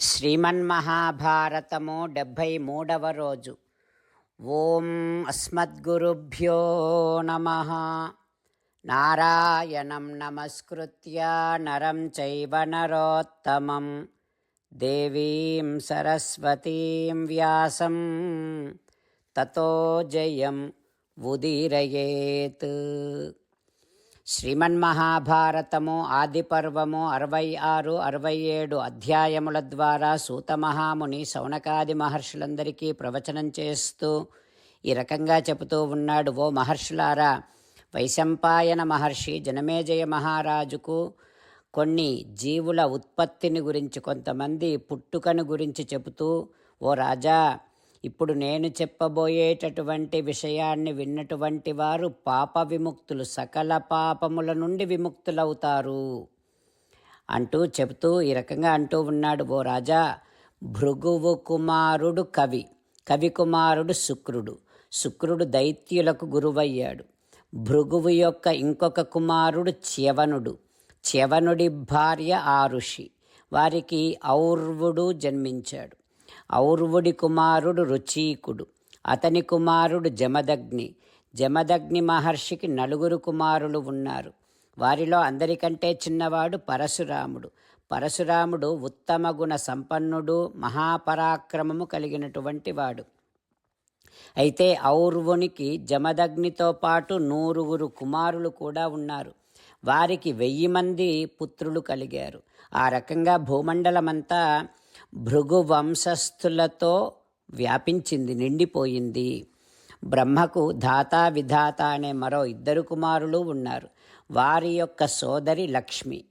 శ్రీమన్మహాభారతము డెబ్భై మూడవ రోజు. ఓం అస్మద్గురుభ్యో నమ. నారాయణం నమస్కృత్య నరం చైవ నరోత్తమం. దేవీం సరస్వతీం వ్యాసం. తతో జయం ఉదీరయేత్. శ్రీమన్మహాభారతము ఆదిపర్వము అరవై ఆరు అరవై ఏడు అధ్యాయముల ద్వారా సూతమహాముని శౌనకాది మహర్షులందరికీ ప్రవచనం చేస్తూ ఈ రకంగా చెబుతూ ఉన్నాడు ఓ మహర్షులారా వైశంపాయన మహర్షి జనమేజయ మహారాజుకు కొన్ని జీవుల ఉత్పత్తిని గురించి కొంతమంది పుట్టుకను గురించి చెబుతూ ఓ రాజా ఇప్పుడు నేను చెప్పబోయేటటువంటి విషయాన్ని విన్నటువంటి వారు పాప విముక్తులు సకల పాపముల నుండి విముక్తులవుతారు. అంటూ చెబుతూ ఈ రకంగా అంటూ ఉన్నాడు ఓ రాజా. భృగువు కుమారుడు కవి. కవి కుమారుడు శుక్రుడు. శుక్రుడు దైత్యులకు గురువయ్యాడు. భృగువు యొక్క ఇంకొక కుమారుడు చ్యవనుడు. చ్యవనుడి భార్య ఆరుషి. వారికి ఔర్వుడు జన్మించాడు. ఔర్వుడి కుమారుడు రుచీకుడు అతని కుమారుడు జమదగ్ని. జమదగ్ని మహర్షికి నలుగురు కుమారులు ఉన్నారు. వారిలో అందరికంటే చిన్నవాడు పరశురాముడు. పరశురాముడు ఉత్తమ గుణ సంపన్నుడు మహాపరాక్రమము కలిగినటువంటి వాడు. అయితే ఔర్వునికి జమదగ్నితో పాటు నూరుగురు కుమారులు కూడా ఉన్నారు. వారికి వెయ్యి మంది పుత్రులు కలిగారు. ఆ రకంగా భూమండలమంతా భృగు వంశస్థులతో వ్యాపించింది నిండిపోయింది. బ్రహ్మకు ధాత విధాత అనే మరో ఇద్దరు కుమారులు ఉన్నారు. వారి యొక్క సోదరి లక్ష్మి.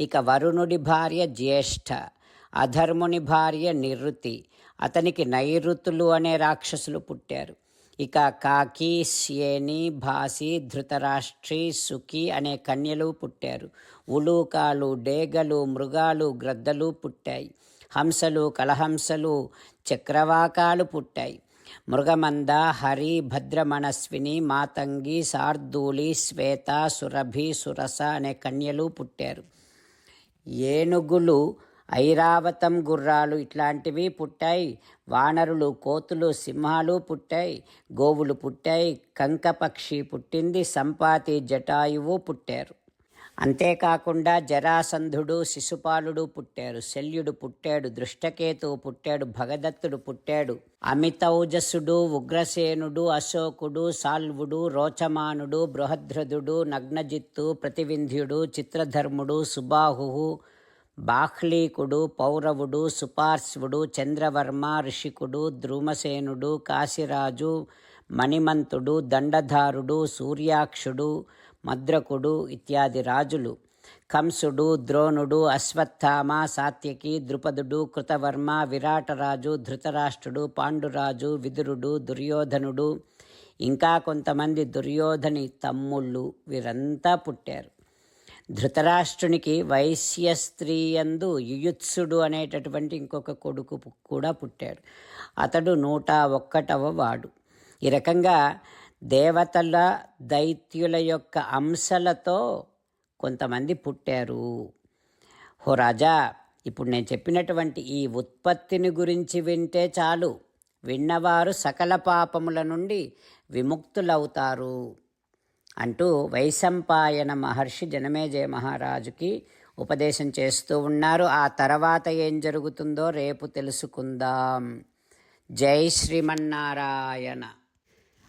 ఇక వరుణుడి భార్య జ్యేష్ఠ. అధర్ముని భార్య నిరుతి. అతనికి నైరుతులు అనే రాక్షసులు పుట్టారు. ఇక కాకి శ్యేని భాసి ధృతరాష్ట్రి సుఖి అనే కన్యలు పుట్టారు. ఉలూకాలు డేగలు మృగాలు గ్రద్దలు పుట్టాయి. హంసలు కలహంసలు చక్రవాకాలు పుట్టాయి. మృగమంద హరి భద్రమణస్విని మాతంగి శార్దూలి శ్వేత సురభి సురస అనే కన్యలు పుట్టారు. ఏనుగులు ఐరావతం గుర్రాలు ఇట్లాంటివి పుట్టాయి. వానరులు కోతులు సింహాలు పుట్టాయి. గోవులు పుట్టాయి. కంకపక్షి పుట్టింది. సంపాతి జటాయువు పుట్టారు. అంతేకాకుండా జరాసంధుడు శిశుపాలుడు పుట్టారు శల్యుడు పుట్టాడు దృష్టకేతు పుట్టాడు భగదత్తుడు పుట్టాడు అమితౌజసుడు ఉగ్రసేనుడు అశోకుడు సాల్వుడు రోచమానుడు బృహద్రథుడు నగ్నజిత్తు ప్రతివింధ్యుడు చిత్రధర్ముడు సుబాహు బాహ్లీకుడు పౌరవుడు సుపార్శ్వుడు చంద్రవర్మ ఋషికుడు ద్రుమసేనుడు కాశీరాజు మణిమంతుడు దండధారుడు సూర్యాక్షుడు మద్రకుడు ఇత్యాది రాజులు. కంసుడు ద్రోణుడు అశ్వత్థామ సాత్యకి ద్రుపదుడు కృతవర్మ విరాటరాజు ధృతరాష్ట్రుడు పాండురాజు విదురుడు దుర్యోధనుడు. ఇంకా కొంతమంది దుర్యోధని తమ్ముళ్ళు వీరంతా పుట్టారు. ధృతరాష్ట్రునికి వైశ్య స్త్రీయందు యుయుత్సుడు అనేటటువంటి ఇంకొక కొడుకు కూడా పుట్టాడు. అతడు నూట ఒక్కటవ వాడు. ఈ రకంగా దేవతల దైత్యుల యొక్క అంశలతో కొంతమంది పుట్టారు. హో రాజా ఇప్పుడు నేను చెప్పినటువంటి ఈ ఉత్పత్తిని గురించి వింటే చాలు. విన్నవారు సకల పాపముల నుండి విముక్తులవుతారు. అంటూ వైశంపాయన మహర్షి జనమేజయ మహారాజుకి ఉపదేశం చేస్తూ ఉన్నారు. ఆ తర్వాత ఏం జరుగుతుందో రేపు తెలుసుకుందాం. జై శ్రీమన్నారాయణ.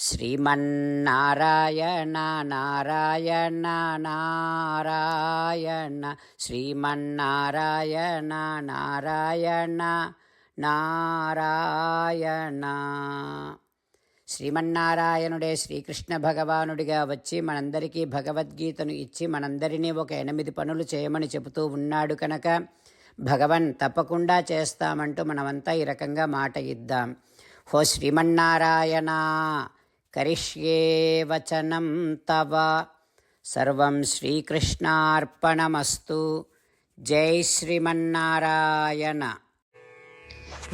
శ్రీమన్నారాయణ నారాయణ నారాయణ శ్రీమన్నారాయణ నారాయణ నారాయణ శ్రీమన్నారాయణుడే శ్రీకృష్ణ భగవానుడిగా వచ్చి మనందరికీ భగవద్గీతను ఇచ్చి మనందరినీ ఒక ఎనిమిది పనులు చేయమని చెబుతూ ఉన్నాడు కనుక భగవన్ తప్పకుండా చేస్తామంటూ మనమంతా ఈ రకంగా మాట ఇద్దాం. హో శ్రీమన్నారాయణ కరిష్యే వచనం తవ. సర్వం శ్రీకృష్ణార్పణమస్తు. జై శ్రీమన్నారాయణ.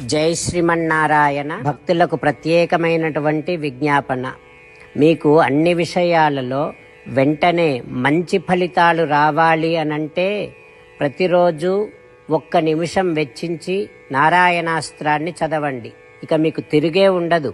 జై శ్రీమన్నారాయణ. భక్తులకు ప్రత్యేకమైనటువంటి విజ్ఞాపన. మీకు అన్ని విషయాలలో వెంటనే మంచి ఫలితాలు రావాలి అనంటే ప్రతిరోజు ఒక్క నిమిషం వెచ్చించి నారాయణాస్త్రాన్ని చదవండి. ఇక మీకు తిరిగే ఉండదు.